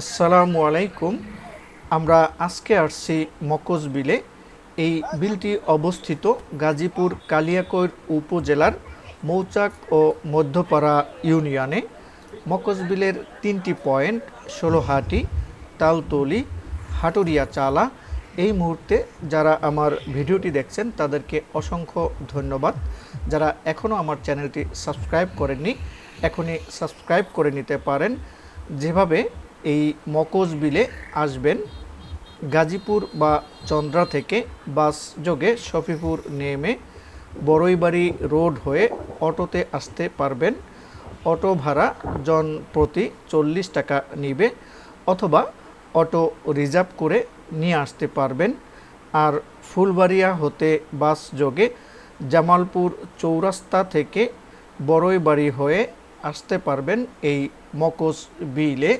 আসসালামু আলাইকুম। আমরা আজকে আসছি মকজ বিলে এই বিলটি অবস্থিত গাজীপুর কালিয়াকৈর উপজেলার মৌচাক ও মধ্যপাড়া ইউনিয়নে। মকজ বিলের তিনটি পয়েন্ট ষোলোহাটি তালতলি, হাটুরিয়া চালা। এই মুহূর্তে যারা আমার ভিডিওটি দেখছেন, তাদেরকে অসংখ্য ধন্যবাদ। যারা এখনও আমার চ্যানেলটি সাবস্ক্রাইব করেননি, এখনই সাবস্ক্রাইব করে নিতে পারেন। যেভাবে এই মকজ বিলে আসবেন গাজীপুর বা চন্দ্রা থেকে বাস যোগে শফিপুর নেমে বড়ইবাড়ি রোড হয়ে অটোতে আসতে পারবেন। অটো ভাড়া জন প্রতি চল্লিশ টাকা নিবে অথবা অটো রিজার্ভ করে নিয়ে আসতে পারবেন। আর ফুলবাড়িয়া হতে বাস যোগে জামালপুর চৌরাস্তা থেকে বড়ইবাড়ি হয়ে আসতে পারবেন এই মকস বিলে।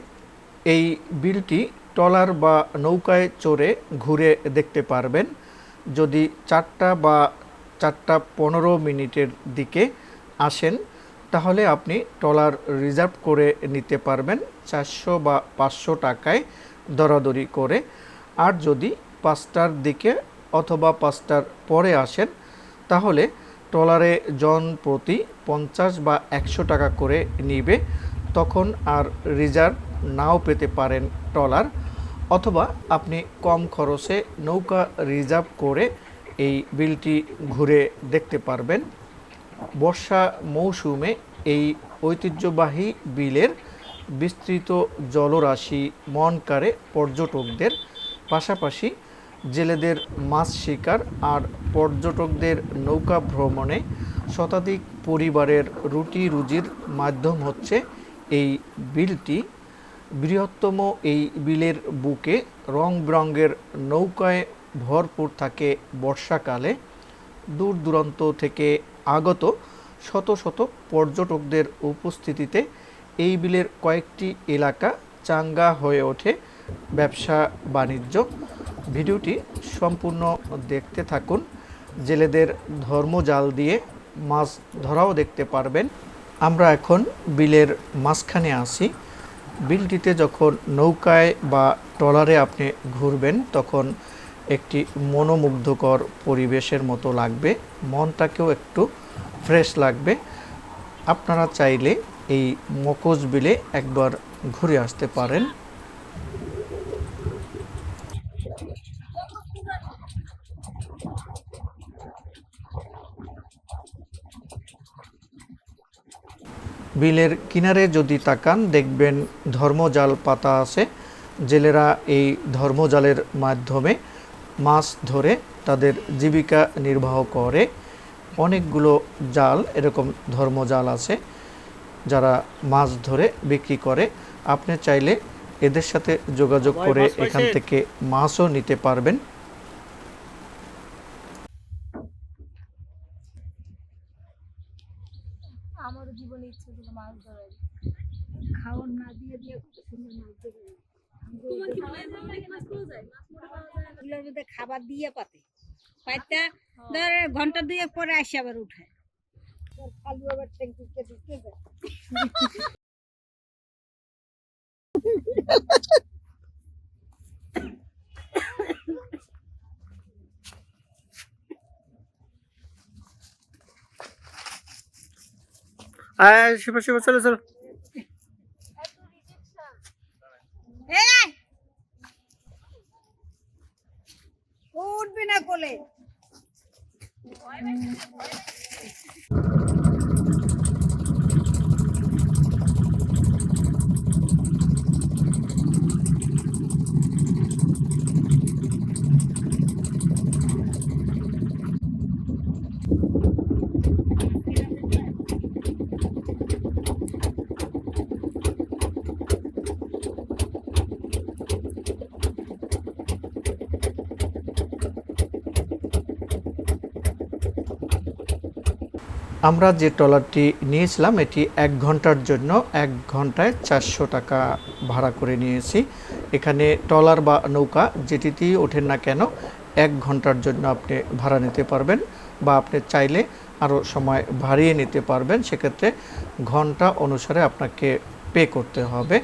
এই বিলটি ট্রলার বা নৌকায় চড়ে ঘুরে দেখতে পারবেন। যদি চারটা বা চারটা পনেরো মিনিটের দিকে আসেন, তাহলে আপনি ট্রলার রিজার্ভ করে নিতে পারবেন চারশো বা পাঁচশো টাকায় দরাদরি করে। আর যদি পাঁচটার দিকে অথবা পাঁচটার পরে আসেন, তাহলে ট্রলারে জন প্রতি পঞ্চাশ বা একশো টাকা করে নিবে। তখন আর রিজার্ভ নাও পেতে পারেন ট্রলার অথবা আপনি কম খরচে নৌকা রিজার্ভ করে এই বিলটি ঘুরে দেখতে পারবেন। বর্ষা মৌসুমে এই ঐতিহ্যবাহী বিলের বিস্তৃত জলরাশি মন কাড়ে পর্যটকদের, পাশাপাশি জেলেদের মাছ শিকার আর পর্যটকদের নৌকা ভ্রমণে শতাধিক পরিবারের রুটি রুজির মাধ্যম হচ্ছে এই বিলটি। বৃহত্তম এই বিলের বুকে রং বেরঙের নৌকায় ভরপুর থাকে বর্ষাকালে। দূর দূরান্ত থেকে আগত শত শত পর্যটকদের উপস্থিতিতে এই বিলের কয়েকটি এলাকা চাঙ্গা হয়ে ওঠে ব্যবসা, বাণিজ্য। ভিডিওটি সম্পূর্ণ দেখতে থাকুন। জেলেদের ধর্মজাল দিয়ে মাছ ধরাও দেখতে পারবেন। আমরা এখন বিলের মাঝখানে আসি বিলটিতে যখন নৌকায় বা ট্রলারে আপনি ঘুরবেন, তখন একটি মনোমুগ্ধকর পরিবেশের মতো লাগবে। মনটাকেও একটু ফ্রেশ লাগবে। আপনারা চাইলে এই মকজ বিলে একবার ঘুরে আসতে পারেন। বিলের কিনারে যদি তাকান দেখবেন ধর্মজাল পাতা আছে। জেলেরা এই ধর্মজালের মাধ্যমে মাছ ধরে তাদের জীবিকা নির্বাহ করে। অনেকগুলো জাল এরকম ধর্মজাল আছে যারা মাছ ধরে বিক্রি করে। আপনি চাইলে এদের সাথে যোগাযোগ করে এখান থেকে মাছও নিতে পারবেন। জীবনে ইচ্ছে করে মাছ ধরার। খাওয়ার না দিয়ে দিয়ে কত সুন্দর মাছ ধরে মধ্যে খাবার দিয়ে পাতে। পাইতা ধর ঘণ্টা দুয়েক পরে আসে আবার উঠায় খালু আবার ট্যাঙ্কিতে কেটে যায়। আয় শিবা শিবা চলো চলো। উঠবি না কোলে আমরা যে ট্রলারটি নিয়েছিলাম, এটি এক ঘণ্টার জন্য এক ঘন্টায় চারশো টাকা ভাড়া করে নিয়েছি। এখানে ট্রলার বা নৌকা যেটিতেই ওঠেন না কেন, এক ঘণ্টার জন্য আপনি ভাড়া নিতে পারবেন বা আপনি চাইলে আরও সময় ভাড়িয়ে নিতে পারবেন। সেক্ষেত্রে ঘণ্টা অনুসারে আপনাকে পে করতে হবে।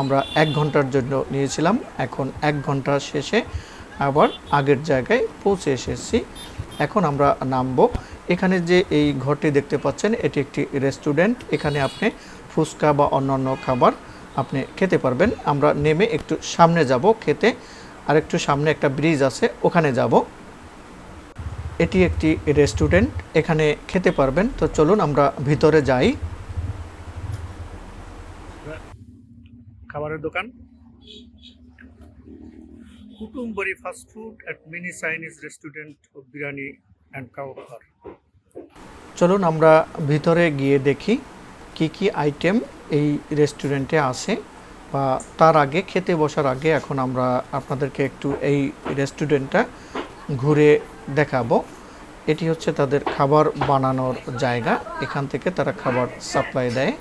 আমরা এক ঘণ্টার জন্য নিয়েছিলাম, এখন এক ঘণ্টা শেষে আবার আগের জায়গায় পৌঁছে এসেছি। এখন আমরা নামবো। এখানে যে এই ঘরটি দেখতে পাচ্ছেন, এটি একটি রেস্টুরেন্ট। এখানে আপনি ফুচকা বা অন্যান্য খাবার আপনি খেতে পারবেন। আমরা নেমে একটু সামনে যাব খেতে। আর একটু সামনে একটা ব্রিজ আছে, ওখানে যাব। এটি একটি রেস্টুরেন্ট, এখানে খেতে পারবেন। তো চলুন আমরা ভিতরে যাই। খাবারের দোকান। Kutumbari fast food at mini Chinese restaurant O biryani and চলুন আমরা ভিতরে গিয়ে দেখি কি কি আইটেম এই রেস্টুরেন্টে আছে বা তার আগে, খেতে বসার আগে এখন আমরা আপনাদেরকে একটু এই রেস্টুরেন্টটা ঘুরে দেখাবো। এটি হচ্ছে তাদের খাবার বানানোর জায়গা। এখান থেকে তারা খাবার সাপ্লাই দেয়।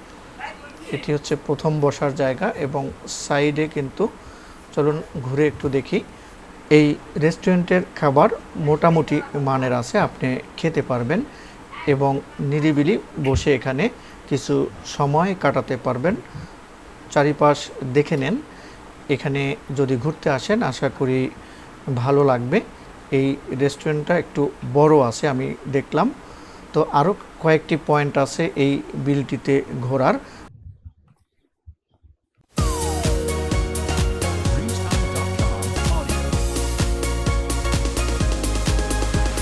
এটি হচ্ছে প্রথম বসার জায়গা এবং সাইডে কিন্তু চলুন ঘুরে একটু দেখি। এই রেস্টুরেন্টের খাবার মোটামুটি মানের আছে, আপনি খেতে পারবেন এবং নিরিবিলি বসে এখানে কিছু সময় কাটাতে পারবেন। চারিপাশ দেখে নেন, এখানে যদি ঘুরতে আসেন, আশা করি ভালো লাগবে। এই রেস্টুরেন্টটা একটু বড় আছে, আমি দেখলাম। তো আরও কয়েকটি পয়েন্ট আছে এই বিলটিতে ঘোরার।